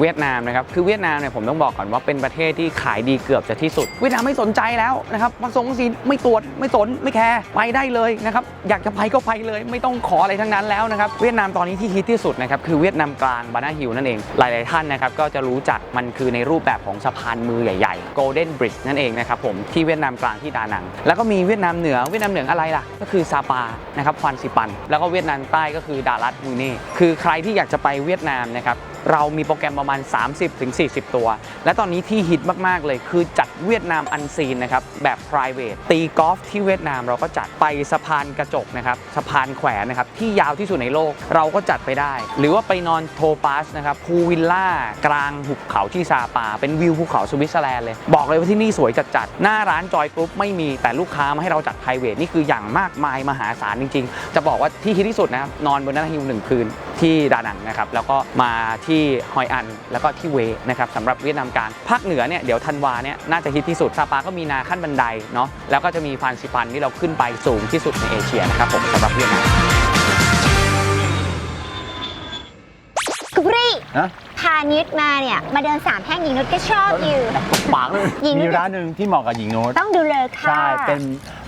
เวียดนามนะครับคือเวียดนามเนี่ยผมต้องบอกก่อนว่าเป็นประเทศที่ขายดีเกือบจะที่สุด เวียดนามไม่สนใจแล้วนะครับวัคซีนวัคซีนไม่ตรวจไม่สนไม่แคร์ไปได้เลยนะครับอยากจะไปก็ไปเลย ไม่ต้องขออะไรทั้งนั้นแล้วนะครับเวียดนามตอนนี้ที่ฮิตที่สุดนะครับคือเวียดนามกลางบานาฮิลนั่นเอง หลาย ๆ ท่านนะครับก็จะรู้จักมันคือในรูปแบบของสะพานมือใหญ่ๆ Golden Bridge นั่นเองนะครับผมที่เวียดนามกลางที่ดานัง แล้วก็มีเวียดนามเหนือเวียดนามเหนืออะไรล่ะ ก็คือซาปานะครับฟันซิปัน แล้วก็เวียดนามใต้ก็คือดารัตมูเน่คือใครที่อยากจะไปเวียดนามนะครับ เรามีโปรแกรมประมาณ 30-40 ตัว และตอนนี้ที่ฮิตมาก ๆ เลยคือจัดเวียดนามอันซีนนะครับ แบบ private ตีกอล์ฟที่เวียดนามเราก็จัดไปสะพานกระจกนะครับสะพานแขวนนะครับที่ยาวที่สุดในโลกเราก็จัดไปได้ หรือว่าไปนอนโทปัสนะครับพูวิลล่ากลางหุบเขาที่ซาปา เป็นวิวภูเขาสวิตเซอร์แลนด์เลย บอกเลยว่าที่นี่สวยจัดๆหน้าร้านจอยกรุ๊ปไม่มีแต่ลูกค้ามาให้เราจัด private นี่คืออย่างมากมายมหาศาลจริง ๆ จะบอกว่าที่ฮิตที่สุดนะครับนอนบนนั้นฮิวหนึ่งคืน ที่ดานังนะครับแล้วก็มาที่ฮอยอัน แล้วก็ที่เวนะครับสำหรับเวียดนามกลางภาคเหนือเนี่ยเดี๋ยวธันวาเนี่ยน่าจะฮิตที่สุดซาปาก็มีนาขั้นบันไดเนาะแล้วก็จะมีฟานซิปันที่เราขึ้นไปสูงที่สุดในเอเชียนะครับผมสำหรับเวียดนามกุบรี่นะ พานิดมาเนี่ย มาเดินสามแห่งหญิงนุชก็ชอบอยู่ ปากเลยหญิงมีร้านหนึ่งที่เหมาะกับหญิงโน้ตต้องดูเลยค่ะ ใช่เป็น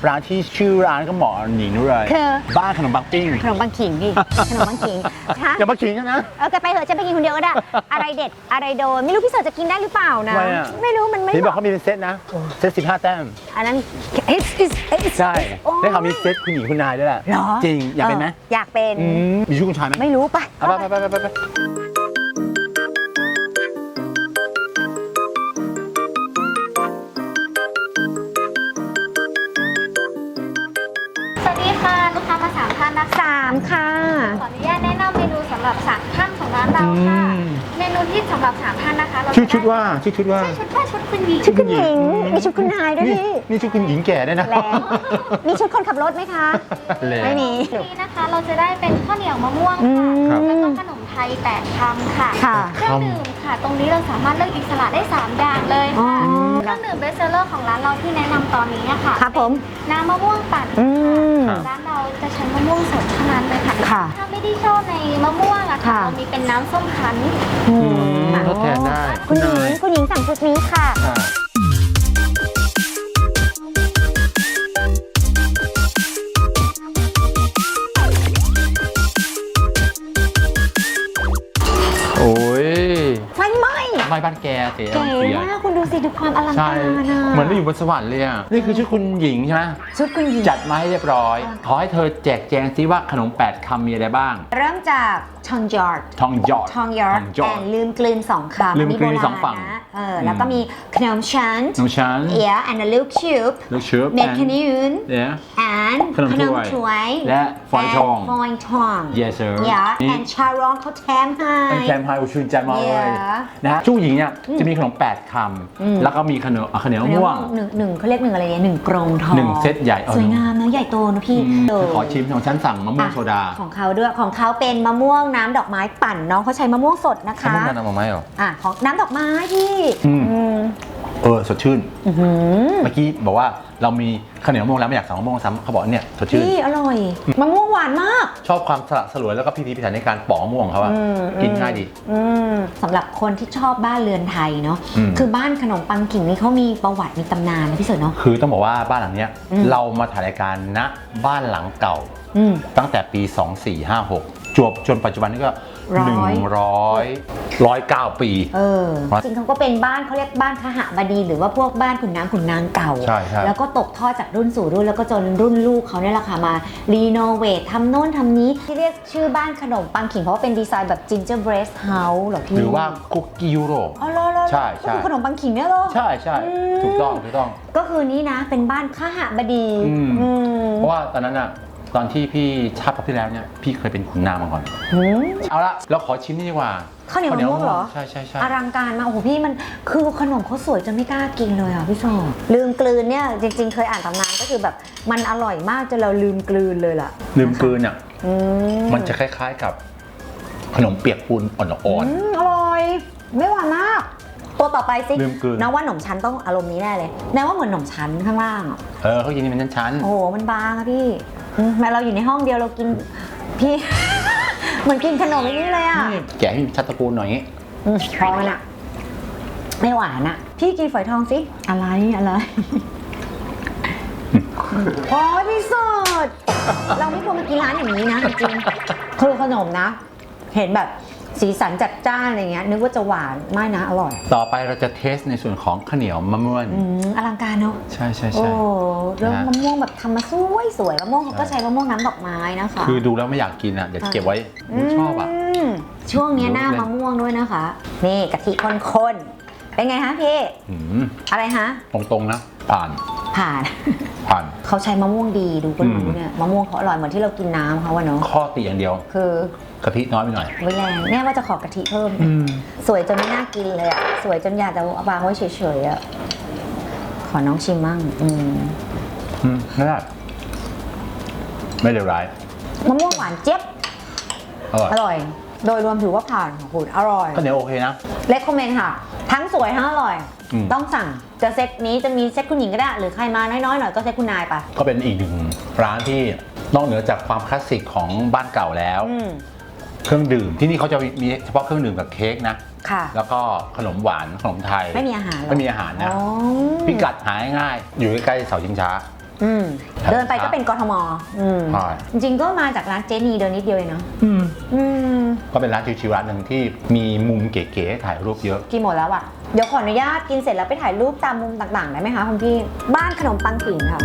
ร้านที่ชื่อร้านก็เหมาะกับหญิงโน้ตเลยคือ บ้านขนมปังปิ้งขนมปังขิงพี่ขนมปังขิงฮะอย่ามาขิงนะ เออแกไปเถอะจะไปกินคนเดียวก็ได้ อะไรเด็ดอะไรโดนไม่รู้พี่เสิร์ชจะกินได้หรือเปล่านะทำไมอะ ไม่รู้มันไม่เห็นบอกเหเขามาะมีเป็นเซตนะเซต15แต้มอันนั้น it's it's it's ใช่โอ้ได้เขามีเซตคุณหญิงคุณนายด้วยแหละเหรอจริงอยากเป็นไหมอยากเป็น อืมมีชื่อคุณชายไหมไม่รู้ไปเอาไปไปไปไปไป หรับสามท่านของร้านเราค่ะเมนูที่สำหรับสามท่านนะคะเราชื่อชุดว่าชื่อชุดว่าใช่ชุดว่าชุดคุณหญิงชุดคุณหญิงมีชุดคุณนายด้วยนี่พี่นี่ชุดคุณหญิงแก่ด้วยนะแรงมีชุดคนขับรถไหมคะแรงไม่มีวันนี้นะคะ เราจะได้เป็นข้าวเหนียวมะม่วงอืค่ะม แล้วก็ขนมไทยแปดคำค่ะค่ะ เครื่องดื่มค่ะ ตรงนี้เราสามารถเลือกอิสระได้3อย่างเลยอ๋อ ค่ะเครื่องดื่มเบสเซอร์ของร้านเราที่แนะนำตอนนี้อะค่ะครับผม น้ำมะม่วงปั่นอืมครับร้านเราจะใช้มะม่วงสดเท่านั้นเลยค่ะ ค่ะ ถ้าไม่ได้ชอบในมะม่วงอะ ค่ะค่ะเรามีเป็นน้ำส้มคั้น อืมทดแทนได้คุณหญิง คุณหญิงสั่งชุดนี้ค่ะ อ่า ไม่บ้านแกเสียเก๋เสียมากคุณดูสิดูความอลังใช่การอะเหมือนเราอยู่บนสวรรค์เลยอะนี่คือชุดคุณหญิงใช่ไหมชุดคุณหญิงจัดมาให้เรียบร้อย ขอให้เธอแจกแจงซิว่าขนม 8คำมีอะไรบ้าง เริ่มจากทองหยอดทองหยอดทองหยอดทองหยอแอด นลืมกลืนสองคำลืมกลืนโบราณสองฝั่งนะเออแล้วก็มีขนมชั้น น้องฉันเอียแอนด์ลูกชิปลูกชุบเม็ดขนุนเนี่ยแอนขนมถ้วย ถ้วย และฟอยทอง ฟอยทอง yes sir อย่านี่แอนชารองเขาแถมให้ เป็นแจมไฮอุชุนใจมากเลย Yeah นะฮะชุกหญิงเนี่ยจะมีขนม 8คอืมำแล้วก็มีขนมอะขนมม่วง หนึ่งหนึ่งเขาเรียกหนึ่งอะไรเนี่ยหนึ่งกรงทองหนึ่งเซตใหญ่เอา สวยงามนะใหญ่โตนะพี่อืมเออขอชิมของฉันสั่งมะม่วงโซดาอะของเขาด้วยของเขาเป็นมะม่วงน้ำดอกไม้ปั่นน้องเขาใช้มะม่วงสดนะคะมะม่วงกันเอามาไหมเหรอ อะของน้ำดอกไม้พี่อืม อืม เออสดชื่น อื้อหือเมื่อกี้บอกว่าเรามีข้าวเหนียวมะม่วงแล้วไม่อยากสั่งมะม่วงซ้ำเขาบอกเนี่ยสดชื่น พี่อร่อยมะม่วงหวานมาก ชอบความสละสลวยแล้วก็พิธีพิถันในการปอกมะม่วงของเขาอะอืม กินง่ายดี อืมสำหรับคนที่ชอบบ้านเรือนไทยเนาะอืม คือบ้านขนมปังกิ่งนี่เขามีประวัติมีตำนานนะพี่เสิร์ชเนาะ คือต้องบอกว่าบ้านหลังเนี้ย อืม เรามาถ่ายรายการณบ้านหลังเก่า อืมตั้งแต่ปี 2456 จวบจนปัจจุบันนี้ก็ร้อย100 109ปี เออครับจริงเขาก็เป็นบ้านเขาเรียกบ้านขหบดี หรือว่าพวกบ้านขุนนางขุนนางเก่า ใช่ใช่ แล้วก็ตกทอดจากรุ่นสู่รุ่นแล้วก็จนรุ่นลูกเขาเนี่ยแหละค่ะมารีโนเวททำโน่นทำนี้ที่เรียกชื่อบ้านขนมปังขิงเพราะว่าเป็นดีไซน์แบบ gingerbread house เหรอพี่หรือว่าคุกกี้ยุโรป อ๋อเหรอเหรอใช่ใช่ ก็คือขนมปังขิงเนี่ยเหรอ ใช่ใช่อืม ถูกต้องถูกต้อง ก็คือนี่นะเป็นบ้านขหบดีอืม อืม เพราะว่าตอนนั้นอะ ตอนที่พี่ชาติที่แล้วเนี่ยพี่เคยเป็นขุนนางมาก่อน หืมเอาละเราขอชิมนี่ดีกว่าข้าวเหนียวมะม่วงเหรอใช่ใช่ใช่อลังการมากโอ้โหพี่มันคือขนมเขาสวยจนไม่กล้ากินเลยอะพี่โซลืมกลืนเนี่ยจริง ๆ เคยอ่านตำนานก็คือแบบมันอร่อยมากจนเราลืมกลืนเลยล่ะลืมกลืนอะอืมมันจะคล้ายๆกับ ขนมเปียกปูนอ่อน อืมอร่อย ไม่หวานมาก ตัวต่อไปสิลืมกลืน น้าว่าขนมชั้นต้องอารมณ์นี้แน่เลยแน่ว่าเหมือนขนมชั้นข้างล่างอะๆเออเขากินเป็นชั้นโอ้โหมันบางอะพี่ อืมแม้เราอยู่ในห้องเดียวเรากินพี่ เหมือนกินขนมอย่างนี้เลยๆอะนี่แกะให้มีชัดตระกูลหน่อยอย่างงี้อืมพอไหมล่ะ ไม่หวานอะพี่กินฝอยทองสิ อะไรอะไร โอ้ยพี่สุด เราไม่ควรมากินร้านอย่างนี้นะจริงๆคือขนมนะ เห็นแบบ สีสันจัดจ้านอะไรเงี้ยนึกว่าจะหวานไม่นะอร่อย ต่อไปเราจะเทสในส่วนของข้าวเหนียวมะม่วงอืมอลังการเนาะใช่ใช่โอ้ใช่ เรื่องนะ มะม่วงแบบทำมาสวยสวยๆมะม่วงเขาก็ใช่ใช้มะม่วงน้ำดอกไม้นะคะคือดูแล้วไม่อยากกินอะเดี๋ยวเก็บไว้ชอบอะ มช่วงเนี้ยหน้ารู้เลยมะม่วงด้วยนะคะ นี่กะทิข้นๆเป็นไงฮะพี่ อืมอะไรฮะ ตรงๆนะผ่าน ผ่าน ผ่าน เขาใช้มะม่วงดีดูก็รู้อืมเนี่ยมะม่วงเขาอร่อยเหมือนที่เรากินน้ำเขาอะเนาะข้อติอย่างเดียว คือกะทิน้อยไปหน่อย ไว้แรงแม่ว่าจะขอกะทิเพิ่มสวยจนไม่น่ากินเลยอะสวยจนอยากจะเอาวางไว้เฉยๆอะขอน้องชิมมั่งอืมอืมไม่ได้ไม่เลวร้าย มะม่วงหวานเจี๊ยบอร่อย อร่อย โดยรวมถือว่าผ่านของคุณอร่อยข้าวเหนียวโอเคนะ เลคคอมเมนต์ค่ะทั้งส วยทั้งอร่อย อืม ต้องสั่งจะเซตนี้จะมีเซตคุณหญิงก็ได้ หรือใครมาน้อยๆหน่อยก็เซตคุณนายไป ก็เป็นอีกหนึ่งร้านที่นอกเหนือจากความคลาสสิกของบ้านเก่าแล้ว อืมเครื่องดื่มที่นี่เขาจะมีเฉพาะเครื่องดื่มกับเค้กนะ ค่ะ แล้วก็ขนมหวานขนมไทยไม่มีอาหารเหรอ ไม่มีอาหารนะอ๋อพิกัดหาง่ายๆอยู่ใกล้ๆเสาชิงช้า อืมครับเดินไปก็เป็นกทมอืมใช่ จริงๆก็มาจากร้านเจนีเดินนิดเดียวเองเนาะอืม ก็เป็นร้านชิวๆร้านหนึ่งที่มีมุมเก๋ๆให้ถ่ายรูปเยอะ กินหมดแล้วอะเดี๋ยวขออนุญาตกินเสร็จแล้วไปถ่ายรูปตามมุมต่างๆได้ไหมคะคุณพี่ บ้านขนมปังกิ่งค่ะ